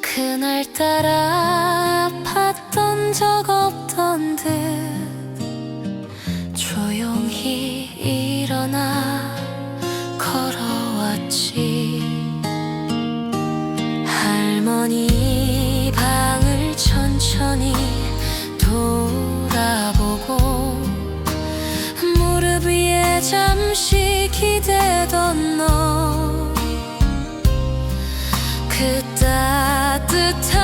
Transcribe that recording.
그날따라 아팠던 적 없던 듯 조용히 일어나 걸어왔지. 할머니 방을 천천히 돌아보고 무릎 위에 잠시 그 따뜻한